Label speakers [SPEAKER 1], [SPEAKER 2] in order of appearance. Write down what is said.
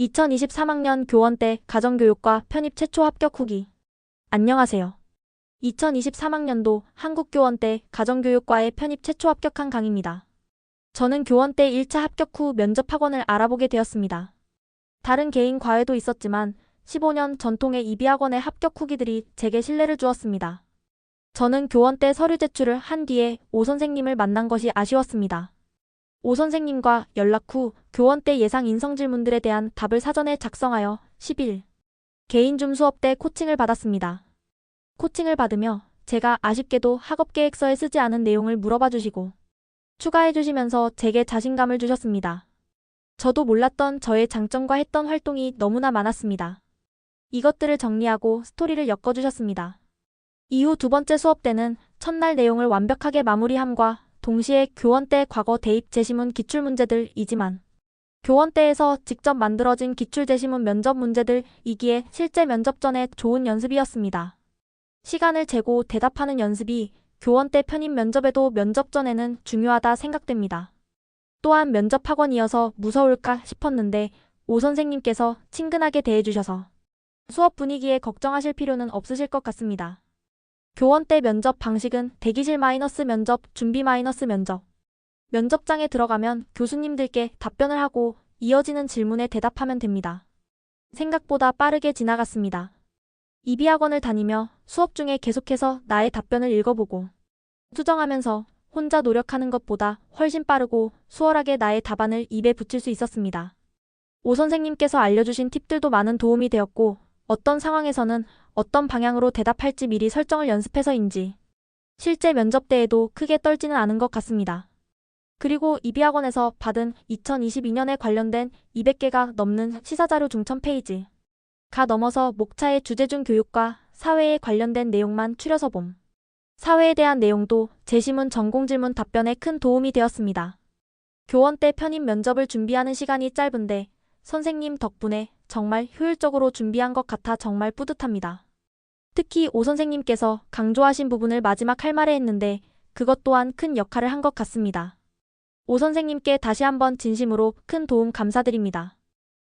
[SPEAKER 1] 2023학년 교원 때 가정교육과 편입 최초 합격 후기. 안녕하세요. 2023학년도 한국교원 때 가정교육과에 편입 최초 합격한 강입니다. 저는 교원 때 1차 합격 후 면접 학원을 알아보게 되었습니다. 다른 개인 과외도 있었지만 15년 전통의 이비학원의 합격 후기들이 제게 신뢰를 주었습니다. 저는 교원 때 서류 제출을 한 뒤에 오 선생님을 만난 것이 아쉬웠습니다. 오 선생님과 연락 후 교원 때 예상 인성 질문들에 대한 답을 사전에 작성하여 10일 개인 줌 수업 때 코칭을 받았습니다. 코칭을 받으며 제가 아쉽게도 학업 계획서에 쓰지 않은 내용을 물어봐 주시고 추가해 주시면서 제게 자신감을 주셨습니다. 저도 몰랐던 저의 장점과 했던 활동이 너무나 많았습니다. 이것들을 정리하고 스토리를 엮어 주셨습니다. 이후 두 번째 수업 때는 첫날 내용을 완벽하게 마무리함과 동시에 교원 때 과거 대입 제시문 기출 문제들이지만 교원 때에서 직접 만들어진 기출 제시문 면접 문제들 이기에 실제 면접 전에 좋은 연습이었습니다. 시간을 재고 대답하는 연습이 교원 때 편입 면접에도 면접 전에는 중요하다 생각됩니다. 또한 면접 학원이어서 무서울까 싶었는데 오 선생님께서 친근하게 대해주셔서 수업 분위기에 걱정하실 필요는 없으실 것 같습니다. 교원 때 면접 방식은 대기실 마이너스 면접, 준비 마이너스 면접. 면접장에 들어가면 교수님들께 답변을 하고 이어지는 질문에 대답하면 됩니다. 생각보다 빠르게 지나갔습니다. 이비학원을 다니며 수업 중에 계속해서 나의 답변을 읽어보고 수정하면서 혼자 노력하는 것보다 훨씬 빠르고 수월하게 나의 답안을 입에 붙일 수 있었습니다. 오 선생님께서 알려주신 팁들도 많은 도움이 되었고 어떤 상황에서는 어떤 방향으로 대답할지 미리 설정을 연습해서인지 실제 면접 때에도 크게 떨지는 않은 것 같습니다. 그리고 이비학원에서 받은 2022년에 관련된 200개가 넘는 시사자료 중천 페이지 가 넘어서 목차의 주제중 교육과 사회에 관련된 내용만 추려서 봄. 사회에 대한 내용도 제시문 전공질문 답변에 큰 도움이 되었습니다. 교원 때 편입 면접을 준비하는 시간이 짧은데 선생님 덕분에 정말 효율적으로 준비한 것 같아 정말 뿌듯합니다. 특히 오 선생님께서 강조하신 부분을 마지막 할 말에 했는데 그것 또한 큰 역할을 한 것 같습니다. 오 선생님께 다시 한번 진심으로 큰 도움 감사드립니다.